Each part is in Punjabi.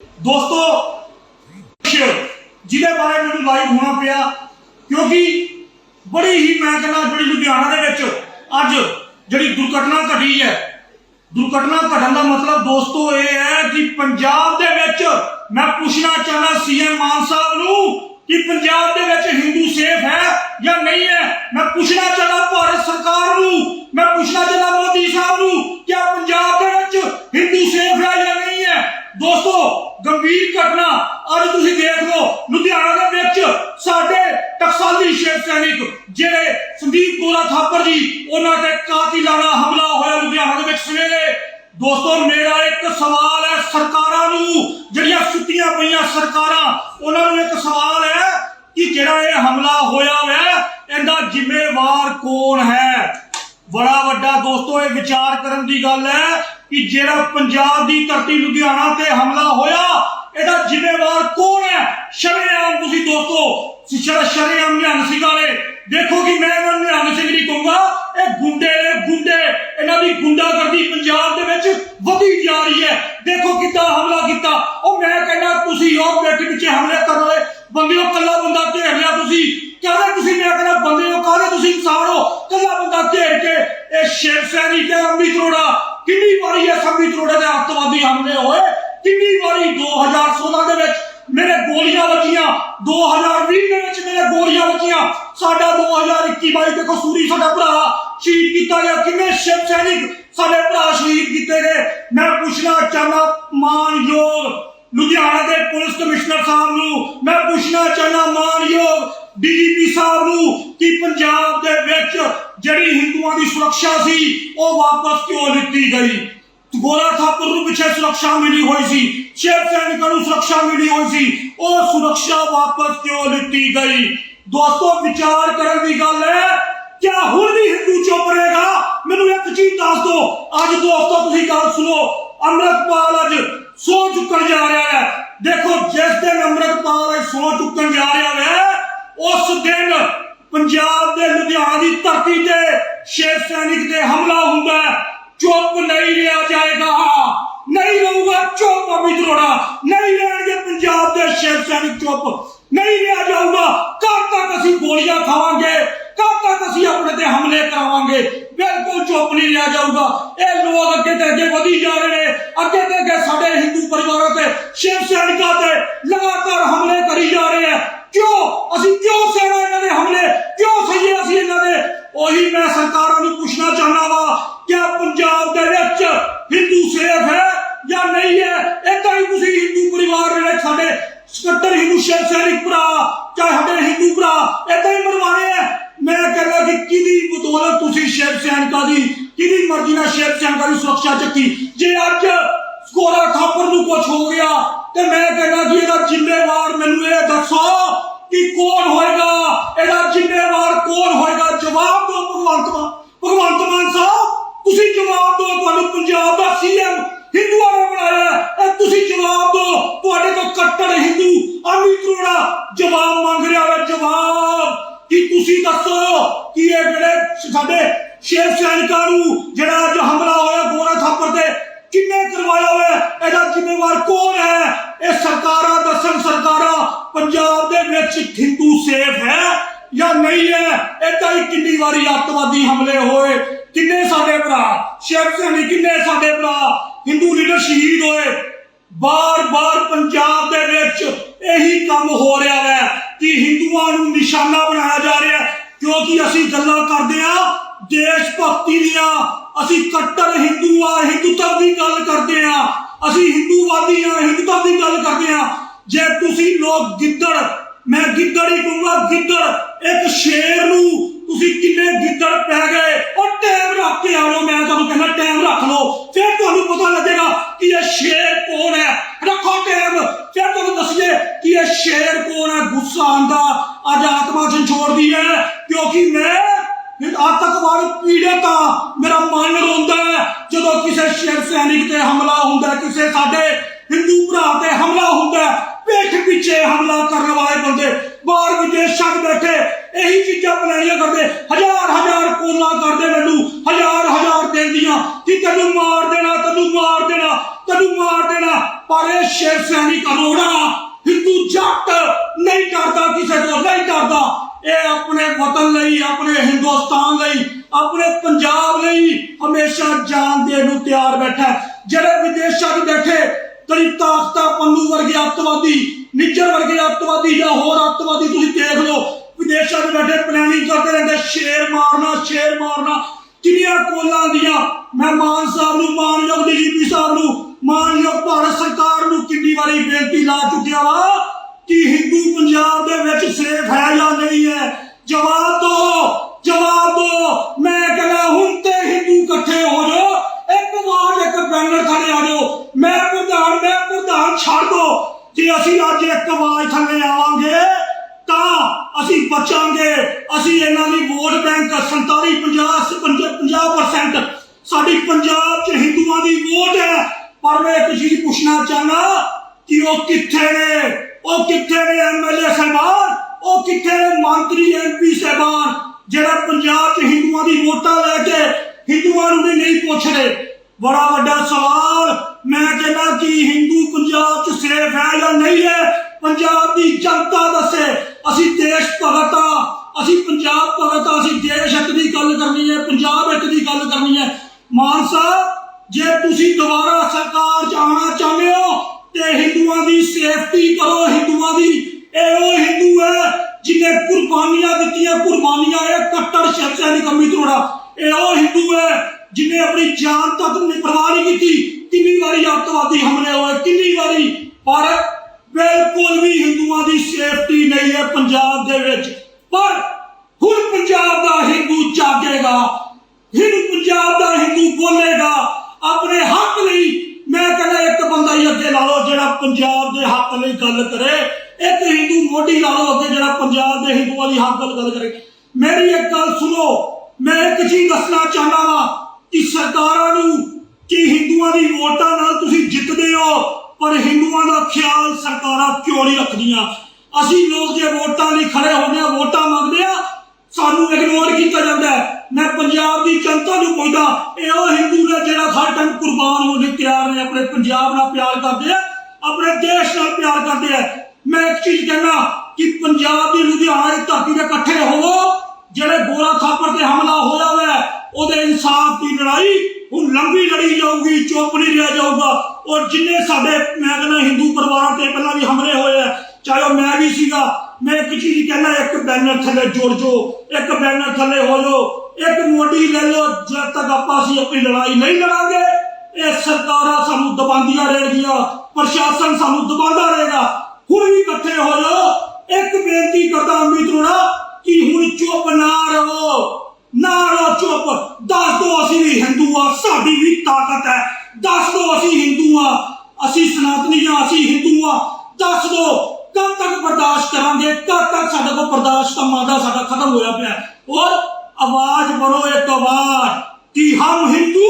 ਦੋਸਤੋ ਜਿਹਦੇ ਬਾਰੇ ਮੈਨੂੰ ਲਾਈਵ ਹੋਣਾ ਪਿਆ, ਕਿਉਂਕਿ ਬੜੀ ਹੀ ਮੈਂ ਕਹਿੰਦਾ ਜਿਹੜੀ ਲੁਧਿਆਣਾ ਦੇ ਵਿੱਚ ਅੱਜ ਜਿਹੜੀ ਦੁਰਘਟਨਾ ਘਟੀ ਹੈ, ਦੁਰਘਟਨਾ ਘਟਣ ਦਾ ਮਤਲਬ ਦੋਸਤੋ ਇਹ ਹੈ ਕਿ ਪੰਜਾਬ ਦੇ ਵਿੱਚ ਮੈਂ ਪੁੱਛਣਾ ਚਾਹੁੰਦਾ ਸੀਐਮ ਮਾਨ ਸਾਹਿਬ ਨੂੰ ਕਿ ਪੰਜਾਬ ਦੇ ਵਿੱਚ ਹਿੰਦੂ ਸੇਫ ਹੈ ਜਾਂ ਨਹੀਂ ਹੈ? ਮੈਂ ਪੁੱਛਣਾ ਚਾਹੁੰਦਾ ਭਾਰਤ ਸਰਕਾਰ ਨੂੰ, ਮੈਂ ਪੁੱਛਣਾ ਚਾਹੁੰਦਾ ਘਟਨਾ ਅੱਜ ਤੁਸੀਂ ਦੇਖ ਲਓ, ਲੁਧਿਆਣਾ ਦੇ ਵਿੱਚ ਸਾਡੇ ਟਕਸਾਲੀ ਸ਼ੇਰ ਸੈਨਿਕ ਜਿਹੜੇ ਸੰਦੀਪ ਗੋਰਾ ਥਾਪਰ ਜੀ, ਉਹਨਾਂ ਤੇ ਕਾਤਿਲਾਨਾ ਹਮਲਾ ਹੋਇਆ ਲੁਧਿਆਣਾ ਦੇ ਵਿੱਚ ਸਵੇਰੇ। ਦੋਸਤੋ, ਮੇਰਾ ਇੱਕ ਸਵਾਲ ਹੈ ਸਰਕਾਰਾਂ ਨੂੰ, ਜਿਹੜੀਆਂ ਸੁੱਤੀਆਂ ਪਈਆਂ ਸਰਕਾਰਾਂ, ਉਹਨਾਂ ਨੂੰ ਇੱਕ ਸਵਾਲ ਹੈ ਕਿ ਜਿਹੜਾ ਇਹ ਹਮਲਾ ਹੋਇਆ ਹੈ, ਇਹਦਾ ਜ਼ਿੰਮੇਵਾਰ ਕੌਣ ਹੈ? ਬੜਾ ਵੱਡਾ ਦੋਸਤੋ, ਇਹ ਵਿਚਾਰ ਕਰਨ ਦੀ ਗੱਲ ਹੈ ਕਿ ਜਿਹੜਾ ਪੰਜਾਬ ਦੀ ਧਰਤੀ ਲੁਧਿਆਣਾ ਤੇ ਹਮਲਾ ਹੋਇਆ ਇਹਦਾ ਜ਼ਿੰਮੇਵਾਰ ਕੌਣ ਹੈ? ਸ਼ਰੇਆਮ ਤੁਸੀਂ ਦੋਸਤੋ ਸ਼ਰ, ਸ਼ਰੇਆਮ ਨਿਹੰਗ ਸਿੰਘ ਵਾਲੇ। ਦੇਖੋ ਕਿ ਮੈਂ ਇਹਨਾਂ ਨੂੰ ਨਿਹੰਗ ਸਿੰਘ ਨਹੀਂ ਕਹੂੰਗਾ। ਇਹ ਗੁੰਡੇ ਨੇ, ਗੁੰਡੇ। ਇਹਨਾਂ ਦੀ ਗੁੰਡਾਗਰਦੀ ਪੰਜਾਬ ਦੇ ਵਿੱਚ ਵਧੀ ਜਾ ਰਹੀ ਹੈ। ਦੇਖੋ ਕਿੱਦਾਂ ਹਮਲਾ ਕੀਤਾ। ਉਹ ਮੈਂ ਕਹਿੰਦਾ, ਤੁਸੀਂ ਉਹ ਬੈਠੇ ਪਿੱਛੇ ਹਮਲੇ ਕਰਨ ਵਾਲੇ। ਬੰਦੇ ਉਹ ਕੱਲਾ ਬੰਦਾ ਘੇਰ ਲਿਆ ਤੁਸੀਂ। ਕਹਿੰਦਾ ਤੁਸੀਂ, ਮੈਂ ਕਹਿੰਦਾ ਬੰਦੇ ਹੋ ਕਾਹਦੇ ਤੁਸੀਂ ਇਨਸਾਨ ਹੋ? ਕੱਲਾ ਬੰਦਾ ਘੇਰ ਕੇ ਇਹ ਸ਼ੇਰ ਸੈਨਿਕ ਤੇ ਅੰਮ੍ਰਿਤ ਰੋੜਾ ਕਿੰਨੀ ਵਾਰੀ ਇਹ ਸੰਮਿਤ ਰੋੜਾ ਦੇ ਅੱਤਵਾਦੀ ਹਮਲੇ ਹੋਏ? ਕਿੰਨੀ ਵਾਰੀ 2016 ਦੇ ਵਿੱਚ ਮੇਰੇ ਗੋਲੀਆਂ ਵੱਜੀਆਂ 2020 ਦੇ ਵਿੱਚ ਮੇਰੇ ਗੋਲੀਆਂ ਵੱਜੀਆਂ, ਸਾਡਾ 2021 ਬਾਈ ਦੇ ਸੂਰੀ ਸਾਡਾ ਭਰਾ ਸ਼ਹੀਦ ਕੀਤਾ ਗਿਆ। ਕਿੰਨੇ ਸ਼ਿਵ ਸੈਨਿਕ ਸਾਡੇ ਭਰਾ ਸ਼ਹੀਦ ਕੀਤੇ ਗਏ। ਮੈਂ ਪੁੱਛਣਾ ਚਾਹੁੰਦਾ, ਮਾਨਯੋਗ ਲੁਧਿਆਣਾ ਦੇ ਪੁਲਿਸ ਕਮਿਸ਼ਨਰ ਸਾਹਿਬ ਨੂੰ, ਮੈਂ ਪੁੱਛਣਾ ਚਾਹੁੰਦਾ, ਮਾਨਯੋਗ ਡੀਜੀਪੀ ਸਾਹਿਬ ਨੂੰ ਕਿ ਪੰਜਾਬ ਦੇ ਵਿੱਚ ਜਿਹੜੀ ਹਿੰਦੂਆਂ ਦੀ ਸੁਰੱਖਿਆ ਸੀ, ਉਹ ਵਾਪਸ ਕਿਉਂ ਲਿੱਤੀ ਗਈ? ਗੋਰਾ ਥਾਪਰ ਨੂੰ ਪਿੱਛੇ ਸੁਰੱਖਿਆ ਮਿਲੀ ਹੋਈ ਸੀ ਸ਼ੇਰ ਸੈਨਿਕਾਂ ਨੂੰ ਸੁਰੱਖਿਆ ਮਿਲੀ ਹੋਈ ਸੀ ਉਹ ਸੁਰੱਖਿਆ ਵਾਪਸ ਕਿਉਂ ਲਿੱਤੀ ਗਈ ਦੋਸਤੋ ਵਿਚਾਰ ਕਰਨ ਦੀ ਗੱਲ ਹੈ ਕਿਆ ਹੁਣ ਵੀ ਹਿੰਦੂ ਚੁੱਪ ਮੈਨੂੰ ਇੱਕ ਚੀਜ਼ ਦੱਸ ਦਿਓ ਅੱਜ ਦੋਸਤੋ ਤੁਸੀਂ ਗੱਲ ਸੁਣੋ ਅੰਮ੍ਰਿਤਪਾਲ ਅੱਜ ਸੋ ਚੁੱਕਣ ਜਾ ਰਿਹਾ ਹੈ ਦੇਖੋ ਜਿਸ ਦਿਨ ਅੰਮ੍ਰਿਤਪਾਲ ਅੱਜ ਸੋ ਚੁੱਕਣ ਜਾ ਰਿਹਾ ਹੈ ਉਸ ਦਿਨ ਪੰਜਾਬ ਦੇ ਲੁਧਿਆਣਾ ਦੀ ਧਰਤੀ ਤੇ ਸ਼ੇਰ ਸੈਨਿਕ ਤੇ ਹਮਲਾ ਹੁੰਦਾ ਹੈ ਚੁੱਪ ਨਹੀਂ ਰਿਹਾ ਜਾਏਗਾ। ਨਹੀਂ ਰਹੂਗਾ, ਚੁੱਪ ਅਮਿਤ ਰੋੜਾ ਨਹੀਂ ਰਹਿਣਗੇ ਪੰਜਾਬ ਦੇ ਸ਼ੇਰ ਸੈਨਿਕ ਚੁੱਪ ਨਹੀਂ ਰਿਹਾ ਜਾਊਗਾ ਕਦ ਤੱਕ ਅਸੀਂ ਗੋਲੀਆਂ ਖਾਵਾਂਗੇ ਕਦ ਤੱਕ ਅਸੀਂ ਆਪਣੇ ਤੇ ਹਮਲੇ ਕਰਾਵਾਂਗੇ ਬਿਲਕੁਲ ਚੁੱਪ ਨਹੀਂ ਰਿਹਾ ਜਾਊਗਾ ਇਹ ਲੋਕ ਅੱਗੇ ਤੇ ਅੱਗੇ ਵਧੀ ਜਾ ਰਹੇ ਨੇ ਅੱਗੇ ਤੇ ਅੱਗੇ ਸਾਡੇ ਹਿੰਦੂ ਪਰਿਵਾਰਾਂ ਤੇ ਸ਼ਿਵ ਸੈਨਿਕਾਂ ਤੇ ਲਗਾਤਾਰ ਹਮਲੇ ਕਰੀ ਜਾ ਰਹੇ ਆ ਕਿਉਂ ਅਸੀਂ ਕਿਉਂ ਸਹਿਣਾ ਇਹਨਾਂ ਦੇ ਹਮਲੇ ਕਿਉਂ ਸਹੀਏ ਅਸੀਂ ਇਹਨਾਂ ਦੇ ਉਹੀ ਮੈਂ ਸਰਕਾਰਾਂ ਨੂੰ ਪੁੱਛਣਾ ਚਾਹੁੰਦਾ ਵਾ ਕਿ ਪੰਜਾਬ ਦੇ ਵਿੱਚ ਹਿੰਦੂ ਸੇਫ ਹੈ ਜਾਂ ਨਹੀਂ ਹੈ ਏਦਾਂ ਹੀ ਤੁਸੀਂ ਹਿੰਦੂ ਪਰਿਵਾਰ ਦੇ ਵਿੱਚ ਸਾਡੇ ਸਕੱਤਰ ਹਿੰਦੂ ਸ਼ੇਰ ਸੈਨਿਕ ਭਰਾ ਚਾਹੇ ਸਾਡੇ ਹਿੰਦੂ ਭਰਾ ਏਦਾਂ ਹੀ ਮਰਵਾਣੇ ਆ ਮੈਂ ਕਹਿੰਦਾ ਕਿ ਕਿਹਦੀ ਬਦੌਲਤ ਤੁਸੀਂ ਸ਼ੇਰ ਸੈਨਿਕਾਂ ਦੀ ਕਿਹਦੀ ਮਰਜ਼ੀ ਨਾਲ ਸ਼ੇਰ ਸੈਨਿਕਾਂ ਦੀ ਸੁਰੱਖਿਆ ਚੱਕੀ। ਜੇ ਅੱਜ ਗੋਰਾ ਥਾਪਰ ਨੂੰ ਕੁਝ ਹੋ ਗਿਆ, ਤੇ ਮੈਂ ਇਹਦਾ ਜ਼ਿੰਮੇਵਾਰ ਮੈਨੂੰ ਇਹ ਦੱਸੋ ਕਿ ਕੌਣ ਹੋਏਗਾ? ਇਹਦਾ ਜ਼ਿੰਮੇਵਾਰ ਕੌਣ ਹੋਏਗਾ? ਜਵਾਬ ਦਿਓ ਭਗਵੰਤ ਮਾਨ। ਭਗਵੰਤ ਮਾਨ ਸਾਹਿਬ, ਤੁਸੀਂ ਜਵਾਬ ਦਿਓ ਤੁਹਾਨੂੰ ਪੰਜਾਬ ਦਾ ਸੀਐਮ ਹਿੰਦੂਆਂ ਨੇ ਬਣਾਇਆ ਇਹ ਤੁਸੀਂ ਜਵਾਬ ਦਿਓ, ਤੁਹਾਡੇ ਤੋਂ ਕੱਟੜ ਹਿੰਦੂ ਅਮਿਤ ਅਰੋੜਾ ਜਵਾਬ ਮੰਗ ਰਿਹਾ ਹੈ, ਜਵਾਬ ਕਿ ਤੁਸੀਂ ਦੱਸੋ ਕਿ ਇਹ ਜਿਹੜੇ ਸਾਡੇ ਸ਼ੇਰ ਸੈਨਿਕਾਂ ਨੂੰ ਜਿਹੜਾ ਅੱਜ ਹਮਲਾ ਹੋਇਆ ਗੋਰਾ ਥਾਪਰ ਤੇ, ਕਿੰਨੇ ਕਰਵਾਇਆ ਹੋਇਆ, ਇਹਦਾ ਜ਼ਿੰਮੇਵਾਰ ਕੌਣ ਹੈ? ਇਹ ਸਰਕਾਰਾਂ ਦੱਸਣ ਸਰਕਾਰਾਂ, ਪੰਜਾਬ ਦੇ ਵਿੱਚ ਹਿੰਦੂ ਸੇਫ ਹੈ ਜਾਂ ਨਹੀਂ ਹੈ? ਏਦਾਂ ਹੀ ਕਿੰਨੀ ਵਾਰੀ ਅੱਤਵਾਦੀ ਹਮਲੇ ਹੋਏ, ਕਿੰਨੇ ਸਾਡੇ ਭਰਾ? ਸ਼ੇਰ ਸੈਨਿਕ ਕਿੰਨੇ ਸਾਡੇ ਭਰਾ? ਹਿੰਦੂ ਲੀਡਰ ਸ਼ਹੀਦ ਹੋਏ। ਬਾਰ-ਬਾਰ ਪੰਜਾਬ ਦੇ ਵਿੱਚ ਇਹੀ ਕੰਮ ਹੋ ਰਿਹਾ ਹੈ ਕਿ ਹਿੰਦੂਆਂ ਨੂੰ ਨਿਸ਼ਾਨਾ ਬਣਾਇਆ ਜਾ ਰਿਹਾ ਹੈ। ਕਿਉਂਕਿ ਅਸੀਂ ਗੱਲਾਂ ਕਰਦੇ ਆ, ਦੇਸ਼ ਭਗਤੀ ਦੀਆਂ। ਅਸੀਂ ਕੱਟੜ ਹਿੰਦੂ ਆ, ਹਿੰਦੂਤਵ ਦੀ ਗੱਲ ਕਰਦੇ ਆ। ਅਸੀਂ ਹਿੰਦੂਵਾਦੀ ਆ, ਹਿੰਦੂਤਵ ਦੀ ਗੱਲ ਕਰਦੇ ਆ। ਜੇ ਤੁਸੀਂ ਲੋਕ ਗਿੱਦੜ, ਮੈਂ ਗਿੱਦੜ ਹੀ ਕਹੂੰਗਾ, ਗਿੱਦੜ, ਇੱਕ ਸ਼ੇਰ ਨੂੰ ਤੁਸੀਂ ਕਿੰਨੇ ਗਿੱਦੜ ਪੈ ਗਏ? ਉਹ ਟਾਈਮ ਰੱਖ ਕੇ ਆਓ, ਮੈਂ ਤੁਹਾਨੂੰ ਕਹਿੰਦਾ ਟਾਈਮ ਰੱਖ ਲਓ। ਫਿਰ ਤੁਹਾਨੂੰ ਪਤਾ ਲੱਗੇਗਾ ਕਿ ਇਹ ਸ਼ੇਰ ਕੌਣ ਹੈ। ਰੱਖੋ ਟਾਈਮ, ਫਿਰ ਤੁਹਾਨੂੰ ਦੱਸੀਏ ਕਿ ਇਹ ਸ਼ੇਰ ਕੌਣ ਹੈ ਗੁੱਸਾ ਆਂਦਾ ਅੱਜ ਆਤਮਾ ਛੋੜਦੀ ਹੈ ਕਿਉਂਕਿ ਆਤੰਕਵਾਦ ਪੀੜਤ ਆ ਮੇਰਾ ਮਨ ਰੋਂਦਾ ਜਦੋਂ ਕਿਸੇ ਸ਼ੇਰ ਸੈਨਿਕ ਤੇ ਹਮਲਾ ਹੁੰਦਾ ਕਿਸੇ ਸਾਡੇ ਹਿੰਦੂ ਭਰਾ ਤੇ ਹਮਲਾ ਹੁੰਦਾ ਹੈ, ਪਿੱਛੇ ਹਮਲਾ ਕਰਨ ਵਾਲੇ ਬੰਦੇ ਬਾਹਰ ਵਿਦੇਸ਼ਾਂ 'ਚ ਬੈਠੇ ਇਹੀ ਚੀਜ਼ਾਂ ਬਣਾਈਆਂ ਕਰਦੇ ਹਜ਼ਾਰ ਹਜ਼ਾਰ ਕੋਲਾਂ ਕਰਦੇ ਮੈਨੂੰ ਹਜ਼ਾਰ ਹਜ਼ਾਰ ਦਿੰਦੀਆਂ ਕਿ ਤੈਨੂੰ ਮਾਰ ਦੇਣਾ ਤੈਨੂੰ ਮਾਰ ਦੇਣਾ ਤੈਨੂੰ ਮਾਰ ਦੇਣਾ ਪਰ ਇਹ ਸ਼ੇਰ ਸੈਨਿਕ ਇੱਕ ਅਰੋੜਾ ਨਹੀਂ ਡਰਦਾ ਕਿਸੇ ਤੋਂ ਨਹੀਂ ਡਰਦਾ ਇਹ ਆਪਣੇ ਵਤਨ ਲਈ, ਆਪਣੇ ਹਿੰਦੁਸਤਾਨ ਲਈ, ਆਪਣੇ ਪੰਜਾਬ ਲਈ ਹਮੇਸ਼ਾ ਜਾਨ ਦੇਣ ਨੂੰ ਤਿਆਰ ਬੈਠਾ ਜਿਹੜੇ ਵਿਦੇਸ਼ਾਂ 'ਚ ਬੈਠੇ ਕਈ ਤਾਕਤਾਂ ਪੰਨੂ ਵਰਗੇ ਅੱਤਵਾਦੀ, ਨਿੱਜਰ ਵਰਗੇ ਅੱਤਵਾਦੀ ਜਾਂ ਹੋਰ ਅੱਤਵਾਦੀ ਤੁਸੀਂ ਦੇਖ ਲਓ। ਵਿਦੇਸ਼ਾਂ 'ਚ ਬੈਠੇ ਪਲੈਨਿੰਗ ਕਰਦੇ ਰਹਿੰਦੇ, ਸ਼ੇਰ ਮਾਰਨਾ ਸ਼ੇਰ ਮਾਰਨਾ। ਕਿੰਨੀਆਂ ਕੋਲਾਂ ਦੀਆਂ, ਮੈਂ ਮਾਨ ਸਾਹਿਬ ਨੂੰ, ਮਾਨਯੋਗ ਡੀਜੀਪੀ ਸਾਹਿਬ ਨੂੰ, ਮਾਨਯੋਗ ਭਾਰਤ ਸਰਕਾਰ ਨੂੰ ਕਿੰਨੀ ਵਾਰੀ ਬੇਨਤੀ ਲਾ ਚੁੱਕਿਆ ਵਾ। ਕਿ ਹਿੰਦੂ ਪੰਜਾਬ ਦੇ ਵਿੱਚ ਸੇਫ ਹੈ ਜਾਂ ਨਹੀਂ ਹੈ? ਜਵਾਬ ਦੋ ਜਵਾਬ ਦੋ। ਮੈਂ ਕਹਿੰਦਾ ਹੁਣ ਤੇ ਹਿੰਦੂ ਇਕੱਠੇ ਹੋ ਜਾਓ। ਇੱਕ ਵਾਰ ਇੱਕ ਬੈਨਰ ਥੱਲੇ ਆ ਜਾਓ। ਮੈਂ ਪ੍ਰਧਾਨ ਮੈਂ ਪ੍ਰਧਾਨ ਛੱਡ ਦੋ। ਜੇ ਅਸੀਂ ਅੱਜ ਇੱਕ ਆਵਾਜ਼ ਥੱਲੇ ਆਵਾਂਗੇ, ਤਾਂ ਅਸੀਂ ਬਚਾਂਗੇ। ਅਸੀਂ ਇਹਨਾਂ ਦੀ ਵੋਟ ਬੈਂਕ 47 50 50% ਸਾਡੀ ਪੰਜਾਬ 'ਚ ਹਿੰਦੂਆਂ ਦੀ ਵੋਟ ਹੈ। ਪਰ ਮੈਂ ਇੱਕ ਚੀਜ਼ ਪੁੱਛਣਾ ਚਾਹਨਾ ਕਿ ਉਹ ਕਿੱਥੇ ਨੇ? ਉਹ ਕਿੱਥੇ ਨੇ ਐਮਐਲਏ ਸਾਹਿਬਾਨ? ਉਹ ਕਿੱਥੇ ਨੇ ਮੰਤਰੀ ਐਮਪੀ ਸਾਹਿਬਾਨ? ਜਿਹੜਾ ਪੰਜਾਬ 'ਚ ਹਿੰਦੂਆਂ ਦੀ ਵੋਟਾਂ ਲੈ ਕੇ ਹਿੰਦੂਆਂ ਨੂੰ ਵੀ ਨਹੀਂ ਪੁੱਛਦੇ। ਬੜਾ ਵੱਡਾ ਸਵਾਲ। ਮੈਂ ਕਹਿੰਦਾ ਕਿ ਹਿੰਦੂ ਪੰਜਾਬ 'ਚ ਸੇਫ ਹੈ ਜਾਂ ਨਹੀਂ ਹੈ? ਪੰਜਾਬ ਦੀ ਜਨਤਾ ਦੱਸੇ। ਅਸੀਂ ਦੇਸ਼ ਭਗਤ ਹਾਂ ਅਸੀਂ ਪੰਜਾਬ ਭਗਤ ਹਾਂ ਅਸੀਂ ਦੇਸ਼ ਇੱਕ ਦੀ ਗੱਲ ਕਰਨੀ ਹੈ, ਪੰਜਾਬ ਹਿੱਤ ਦੀ ਗੱਲ ਕਰਨੀ ਹੈ। ਮਾਨ ਸਾਹਿਬ, ਜੇ ਤੁਸੀਂ ਦੁਬਾਰਾ ਸਰਕਾਰ 'ਚ ਆਉਣਾ ਚਾਹੁੰਦੇ ਹੋ ਤੇ ਹਿੰਦੂਆਂ ਦੀ ਸੇਫਟੀ ਕਰੋ, ਹਿੰਦੂਆਂ ਦੀ। ਇਹ ਉਹ ਹਿੰਦੂ ਹੈ ਜਿਨੇ ਕੁਰਬਾਨੀਆਂ ਦਿੱਤੀਆਂ, ਕੁਰਬਾਨੀਆਂ ਇਹ ਕੱਟੜ ਸ਼ਖਸਾਂ ਦੀ ਕਮੀ ਤੋੜਾ ਇਹ ਉਹ ਹਿੰਦੂ ਹੈ ਜਿਨੇ ਆਪਣੀ ਜਾਨ ਤੱਕ ਨਹੀਂ ਪਰਵਾਹ ਨਹੀਂ ਕੀਤੀ। ਕਿੰਨੀ ਵਾਰੀ ਅੱਤਵਾਦੀ ਹਮਲੇ ਹੋਏ, ਕਿੰਨੀ ਵਾਰੀ। ਪਰ ਬਿਲਕੁਲ ਵੀ ਹਿੰਦੂਆਂ ਦੀ ਸੇਫਟੀ ਨਹੀਂ ਹੈ ਪੰਜਾਬ ਦੇ ਵਿੱਚ। ਪਰ ਹੁਣ ਪੰਜਾਬ ਦਾ ਹਿੰਦੂ ਜਾਗੇਗਾ। ਹਿੰਦੂ ਪੰਜਾਬ ਦਾ ਹਿੰਦੂ ਬੋਲੇਗਾ। ਆਪਣੇ ਹੱਕ ਗੱਲ ਕਰੇ, ਇੱਕ ਹਿੰਦੂ ਮੋਢੀ ਲਾ ਲਓ ਅੱਗੇ ਜਿਹੜਾ ਪੰਜਾਬ ਦੇ ਹਿੰਦੂਆਂ ਦੀ ਹੱਕ ਗੱਲ ਕਰੇ। ਮੇਰੀ ਇੱਕ ਗੱਲ ਸੁਣੋ, ਮੈਂ ਇੱਕ ਚੀਜ਼ ਦੱਸਣਾ ਚਾਹੁੰਦਾ ਵਾਂ ਕਿ ਸਰਕਾਰਾਂ ਨੂੰ ਕਿ ਹਿੰਦੂਆਂ ਦੀ ਵੋਟਾਂ ਨਾਲ ਤੁਸੀਂ ਜਿੱਤਦੇ ਹੋ, ਪਰ ਹਿੰਦੂਆਂ ਦਾ ਖਿਆਲ ਸਰਕਾਰਾਂ ਕਿਉਂ ਨਹੀਂ ਰੱਖਦੀਆਂ? ਅਸੀਂ ਲੋਕ ਜੇ ਵੋਟਾਂ ਲਈ ਖੜੇ ਹੁੰਦੇ ਆ ਵੋਟਾਂ ਮੰਗਦੇ ਆ ਸਾਨੂੰ ਇਗਨੋਰ ਕੀਤਾ ਜਾਂਦਾ ਹੈ। ਮੈਂ ਪੰਜਾਬ ਦੀ ਜਨਤਾ ਨੂੰ ਪੁੱਛਦਾ, ਇਹ ਉਹ ਹਿੰਦੂ ਨੇ ਜਿਹੜਾ ਹਰ ਟਾਈਮ ਕੁਰਬਾਨ ਹੋਣ ਲਈ ਤਿਆਰ ਨੇ, ਆਪਣੇ ਪੰਜਾਬ ਨਾਲ ਪਿਆਰ ਕਰਦੇ ਆ ਆਪਣੇ ਦੇਸ਼ ਨਾਲ ਪਿਆਰ ਕਰਦੇ ਆ। ਮੈਂ ਇੱਕ ਚੀਜ਼ ਕਹਿਣਾ ਕਿ ਪੰਜਾਬ ਦੀ ਲੁਧਿਆਣਾ ਦੀ ਧਰਤੀ ਤੇ ਇਕੱਠੇ ਹੋਵੋ, ਜਿਹੜੇ ਗੋਰਾ ਥਾਪਰ ਤੇ ਹਮਲਾ ਹੋਇਆ ਹੋਇਆ, ਉਹਦੇ ਇਨਸਾਫ ਦੀ ਲੜਾਈ ਹੁਣ ਲੰਬੀ ਲੜੀ ਜਾਊਗੀ, ਚੁੱਪ ਨਹੀਂ ਰਿਹਾ ਜਾਊਗਾ। ਔਰ ਜਿੰਨੇ ਸਾਡੇ, ਮੈਂ ਕਹਿੰਦਾ ਹਿੰਦੂ ਪਰਿਵਾਰਾਂ ਤੇ ਪਹਿਲਾਂ ਵੀ ਹਮਲੇ ਹੋਏ ਆ, ਚਾਹੇ ਉਹ ਮੈਂ ਵੀ ਸੀਗਾ, ਮੈਂ ਇੱਕ ਚੀਜ਼ ਕਹਿੰਦਾ, ਇੱਕ ਬੈਨਰ ਥੱਲੇ ਜੁੜ ਜਾਓ ਇੱਕ ਬੈਨਰ ਥੱਲੇ ਹੋ ਜਾਓ ਇੱਕ ਮੋਢੀ ਲੈ ਲਓ, ਜਦ ਤੱਕ ਆਪਾਂ ਅਸੀਂ ਆਪਣੀ ਲੜਾਈ ਨਹੀਂ ਲੜਾਂਗੇ, ਇਹ ਸਰਕਾਰਾਂ ਸਾਨੂੰ ਦਬਾਉਂਦੀਆਂ ਰਹਿਣਗੀਆਂ। ਪ੍ਰਸ਼ਾਸਨ ਸਾਨੂੰ ਦਬਾਉਂਦਾ ਰਹੇਗਾ ਹੁਣ ਵੀ ਇਕੱਠੇ ਹੋ ਜਾਓ ਇੱਕ ਬੇਨਤੀ ਕਰਦਾ ਅਮਿਤ ਰੋੜਾ ਕਿ ਹੁਣ ਚੁੱਪ ਨਾ ਰਹੋ ਨਾ ਰਹੋ ਚੁੱਪ ਦੱਸ ਦੋ ਅਸੀਂ ਵੀ ਹਿੰਦੂ ਆ ਸਾਡੀ ਵੀ ਤਾਕਤ ਹੈ ਦੱਸ ਦੋ ਅਸੀਂ ਹਿੰਦੂ ਆ ਅਸੀਂ ਸਨਾਤਨੀ ਆ ਅਸੀਂ ਹਿੰਦੂ ਆ ਦੱਸ ਦੋ ਕਦ ਤੱਕ ਬਰਦਾਸ਼ਤ ਕਰਾਂਗੇ ਕਦ ਤੱਕ ਸਾਡੇ ਕੋਲ ਬਰਦਾਸ਼ਤ ਦਾ ਮਾਦਾ ਸਾਡਾ ਖਤਮ ਹੋਇਆ ਪਿਆ ਹੈ। ਔਰ आवाज बढ़ो एक आवाज कि हम हिंदू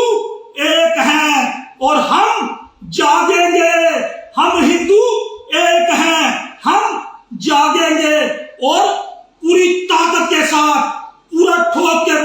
एक हैं और हम जागे हम हिंदू एक है हम जागेंगे और पूरी ताकत के साथ पूरा ठोक के